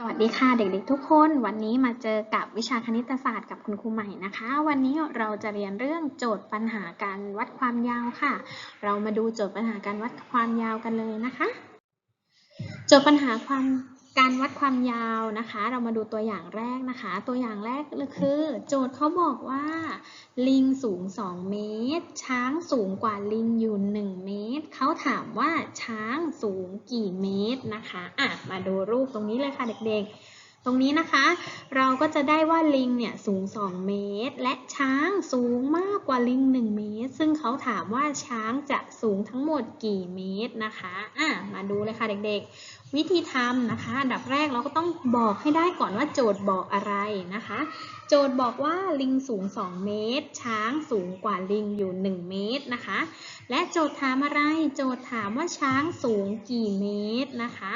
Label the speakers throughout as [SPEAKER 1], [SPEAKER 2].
[SPEAKER 1] สวัสดีค่ะเด็กๆทุกคนวันนี้มาเจอกับวิชาคณิตศาสตร์กับคุณครูใหม่นะคะ วันนี้เราจะเรียนเรื่องโจทย์ปัญหาการวัดความยาวค่ะ เรามาดูโจทย์ปัญหาการวัดความยาวกันเลยนะคะ โจทย์ปัญหาความ การวัดความยาวนะคะ เรามาดูตัวอย่างแรกนะคะ ตัวอย่างแรกคือ โจทย์เขาบอกว่า ลิงสูง 2 เมตร ช้างสูงกว่าลิงอยู่ 1 เมตร เขาถามว่าช้างสูงกี่เมตรนะคะอะมาดูรูปตรงนี้เลยค่ะเด็กๆ ตรงนี้นะคะ เราก็จะได้ว่าลิงเนี่ยสูง 2 เมตร และช้างสูงมากกว่าลิง 1 เมตร ซึ่งเขาถามว่าช้างจะสูงทั้งหมดกี่เมตรนะคะอะมาดูเลยค่ะเด็กๆ วิธีทำนะคะอันดับแรกเราก็ต้องบอกให้ได้ก่อนว่าโจทย์บอกอะไรนะคะ โจทย์บอกว่าลิงสูง 2 เมตร ช้างสูงกว่าลิงอยู่ 1 เมตรนะคะ และโจทย์ถามอะไร โจทย์ถามว่าช้างสูงกี่เมตรนะคะ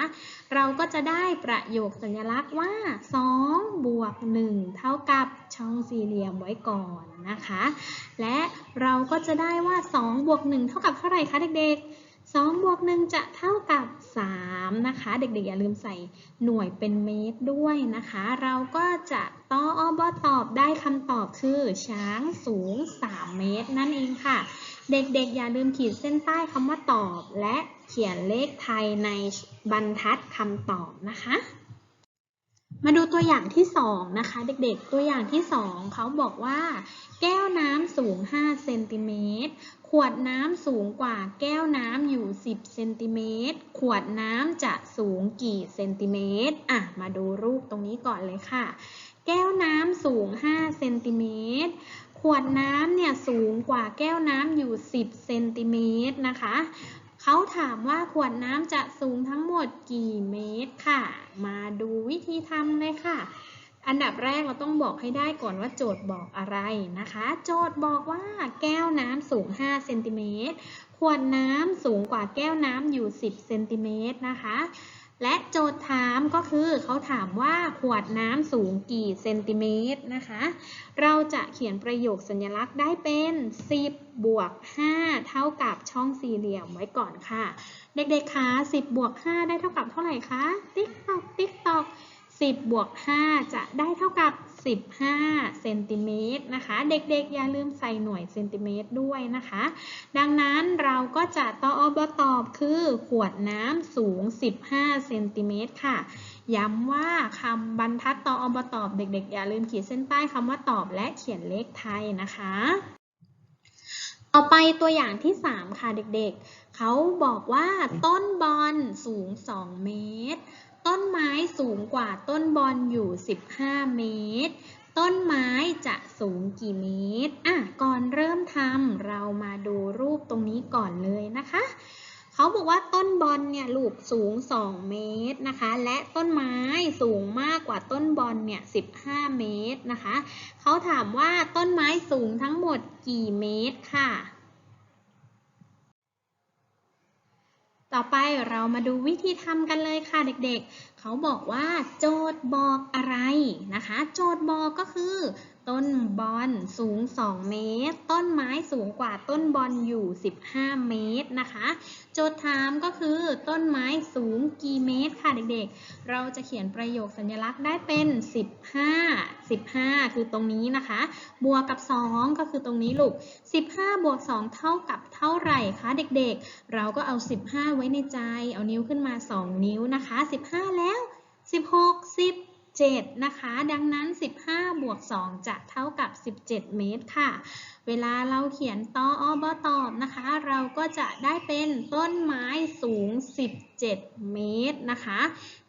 [SPEAKER 1] เราก็จะได้ประโยคสัญลักษณ์ว่า2 บวก 1 เท่ากับช่องสี่เหลี่ยมไว้ก่อนนะคะ และเราก็จะได้ว่า 2 บวก 1 เท่ากับเท่าไหร่คะเด็กๆ2บวก1จะเท่ากับ 3 นะคะ เด็กๆ อย่าลืมใส่หน่วยเป็นเมตรด้วยนะคะ เราก็จะต้ออบตอบได้คำตอบคือช้างสูง 3 เมตร นั่นเองค่ะ เด็กๆ อย่าลืมขีดเส้นใต้คำว่าตอบ และเขียนเลขไทยในบรรทัดคำตอบนะคะ มาดูตัวอย่างที่ 2 นะคะ เด็กๆ ตัวอย่างที่ 2เขาบอกว่า แก้วน้ำสูง 5 เซนติเมตร ขวดน้ำสูงกว่าแก้วน้ำอยู่ 10 เซนติเมตร ขวดน้ำจะสูงกี่เซนติเมตร อะ มาดูรูปตรงนี้ก่อนเลยค่ะ แก้วน้ำสูง 5 เซนติเมตร ขวดน้ำเนี่ยสูงกว่าแก้วน้ำอยู่ 10 เซนติเมตรนะคะ เขาถามว่าขวดน้ำจะสูงทั้งหมดกี่เมตรค่ะ มาดูวิธีทำเลยค่ะ อันดับแรกเราต้องบอกให้ได้ก่อนว่าโจทย์บอกอะไรนะคะ โจทย์บอกว่าแก้วน้ำสูง 5 เซนติเมตร ขวดน้ำสูงกว่าแก้วน้ำอยู่ 10 เซนติเมตรนะคะ และโจทย์ถามก็คือเขาถามว่าขวดน้ำสูงกี่เซนติเมตรนะคะ เราจะเขียนประโยคสัญลักษณ์ได้เป็น 10 บวก 5 เท่ากับช่องสี่เหลี่ยมไว้ก่อนค่ะ เด็กๆคะ10 บวก 5 ได้เท่ากับเท่าไหร่คะ ติ๊กตอก ติ๊กตอก 10 บวก 5 จะได้เท่ากับ 15 เซนติเมตรนะคะ เด็กๆ อย่าลืมใส่หน่วยเซนติเมตรด้วยนะคะ ดังนั้นเราก็จะตอบตอบคือขวดน้ำสูง 15 เซนติเมตรค่ะ ย้ำว่าคำบรรทัดตอบตอบ เด็กๆ อย่าลืมขีดเส้นใต้คำว่าตอบและเขียนเลขไทยนะคะต่อไปตัวอย่างที่ 3 ค่ะเด็กๆ เขาบอกว่าต้นบอนสูง 2 เมตร ต้นไม้สูงกว่าต้นบอนอยู่ 15 เมตร ต้นไม้จะสูงกี่เมตร อะ ก่อนเริ่มทำเรามาดูรูปตรงนี้ก่อนเลยนะคะ เขาบอกว่าต้นบอนเนี่ยลูกสูง 2 เมตรนะคะ และต้นไม้สูงมากกว่าต้นบอนเนี่ย 15 เมตรนะคะ เขาถามว่าต้นไม้สูงทั้งหมดกี่เมตรค่ะ ต่อไปเรามาดูวิธีทำกันเลยค่ะเด็กๆ เขาบอกว่าโจทย์บอกอะไรนะคะ โจทย์บอกก็คือ ต้นบอนสูง 2 เมตร ต้นไม้สูงกว่าต้นบอนอยู่ 15 เมตรนะคะ โจทย์ถามก็คือต้นไม้สูงกี่เมตรค่ะเด็กๆ เราจะเขียนประโยคสัญลักษณ์ได้เป็น 15 15 คือตรงนี้นะคะ บวกกับ 2 ก็คือตรงนี้ลูก 15 บวก 2 เท่ากับเท่าไหร่คะเด็กๆ เราก็เอา 15 ไว้ในใจ เอานิ้วขึ้นมา 2 นิ้วนะคะ 15 แล้ว 16 10 17 นะคะ ดังนั้น 15 บวก 2 จะเท่ากับ 17 เมตรค่ะ เวลาเราเขียนตออบตอบนะคะ เราก็จะได้เป็นต้นไม้สูง 17 เมตรนะคะ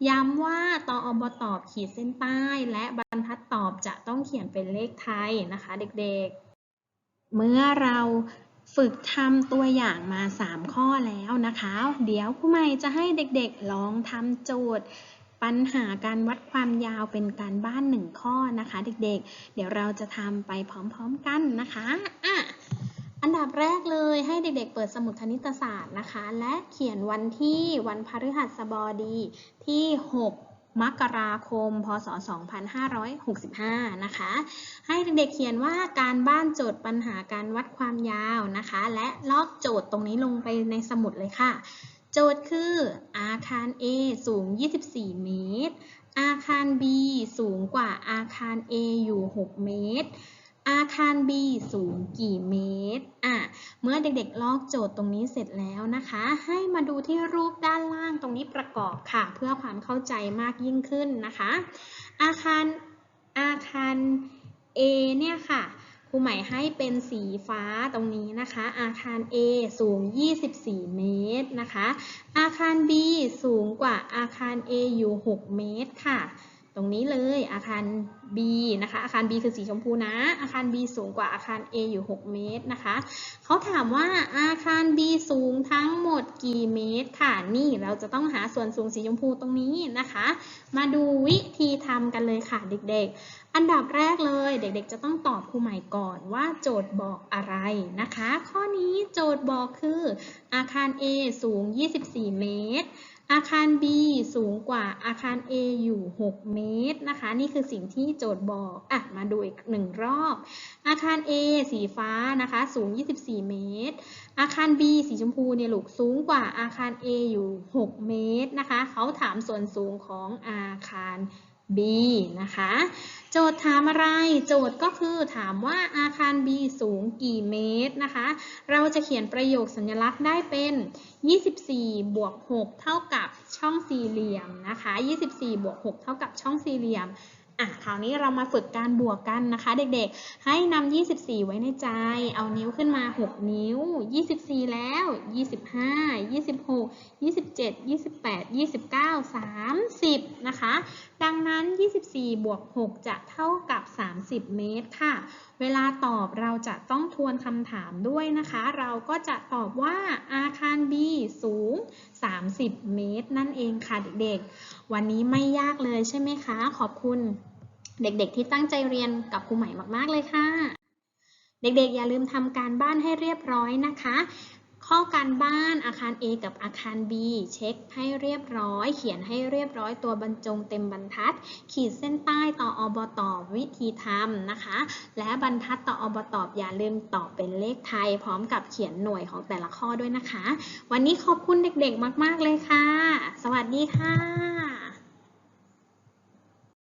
[SPEAKER 1] ย้ำว่าตออบตอบขีดเส้นใต้และบรรทัดตอบจะต้องเขียนเป็นเลขไทยนะคะเด็กๆ เมื่อเราฝึกทำตัวอย่างมา 3 ข้อแล้วนะคะ เดี๋ยวครูใหม่จะให้เด็กๆ ลองทำโจทย์ ปัญหาการวัดความยาวเป็นการบ้านหนึ่งข้อนะคะ เด็กๆเดี๋ยวเราจะทำไปพร้อมๆกันนะคะอะอันดับแรกเลยให้เด็กๆ เปิดสมุดคณิตศาสตร์นะคะ และเขียนวันที่วันพฤหัสบดีที่ 6มกราคม พศ 2565 นะคะ ให้เด็กๆเขียนว่าการบ้านโจทย์ปัญหาการวัดความยาวนะคะ และลอกโจทย์ตรงนี้ลงไปในสมุดเลยค่ะ โจทย์คือ อาคาร A สูง 24 เมตร อาคาร B สูงกว่าอาคาร A อยู่ 6 เมตร อาคาร B สูงกี่เมตร อะ เมื่อเด็กๆ ลอกโจทย์ตรงนี้เสร็จแล้วนะคะ ให้มาดูที่รูปด้านล่างตรงนี้ประกอบค่ะ เพื่อความเข้าใจมากยิ่งขึ้นนะคะ อาคาร อาคาร A เนี่ยค่ะ ครูใหม่ให้เป็นสีฟ้าตรงนี้นะคะ อาคาร A สูง 24 เมตรนะคะ อาคาร B สูงกว่าอาคาร A อยู่ 6 เมตรค่ะ ตรงนี้เลยอาคาร B นะคะ อาคาร B คือสีชมพูนะ อาคาร B สูงกว่าอาคาร A อยู่ 6 เมตรนะคะ เขาถามว่าอาคาร B สูงทั้งหมดกี่เมตรค่ะ นี่เราจะต้องหาส่วนสูงสีชมพูตรงนี้นะคะ มาดูวิธีทำกันเลยค่ะเด็กๆ อันดับแรกเลยเด็กๆ จะต้องตอบครูใหม่ก่อนว่าโจทย์บอกอะไรนะคะ ข้อนี้โจทย์บอกคืออาคาร A สูง 24 เมตร อาคาร B สูงกว่าอาคาร A อยู่ 6 เมตรนะคะ นี่คือสิ่งที่โจทย์บอกอะมาดูอีกหนึ่งรอบ อาคาร A สีฟ้านะคะ สูง 24 เมตร อาคาร B สีชมพูเนี่ยลูกสูงกว่าอาคาร A อยู่ 6 เมตรนะคะ เขาถามส่วนสูงของอาคาร B นะคะ โจทย์ถามอะไร โจทย์ก็คือถามว่าอาคาร B สูงกี่เมตรนะคะ เราจะเขียนประโยคสัญลักษณ์ได้เป็น 24 บวก 6 เท่ากับช่องสี่เหลี่ยมนะคะ 24 บวก 6 เท่ากับช่องสี่เหลี่ยม อะคราวนี้เรามาฝึกการบวกกันนะคะ เด็กๆ ให้นำ24 ไว้ในใจ เอานิ้วขึ้นมา 6 นิ้ว 24 แล้ว 25 26 27 28 29 30 นะคะ ดังนั้น 24 บวก 6 จะเท่ากับ 30 เมตรค่ะ เวลาตอบเราจะต้องทวนคำถามด้วยนะคะ เราก็จะตอบว่าอาคาร B สูง 30 เมตร นั่นเองค่ะเด็กๆวันนี้ไม่ยากเลยใช่ไหมคะ ขอบคุณเด็กๆที่ตั้งใจเรียนกับครูใหม่มากๆเลยค่ะ เด็กๆอย่าลืมทำการบ้านให้เรียบร้อยนะคะ ข้อการบ้านอาคาร A กับอาคาร B เช็คให้เรียบร้อย เขียนให้เรียบร้อยตัวบรรจงเต็มบรรทัด ขีดเส้นใต้ต่ออบตอบวิธีทำนะคะ และบรรทัดต่ออบตอบอย่าลืมตอบเป็นเลขไทย พร้อมกับเขียนหน่วยของแต่ละข้อด้วยนะคะ วันนี้ขอบคุณเด็กๆมาก ๆเลยค่ะ สวัสดีค่ะ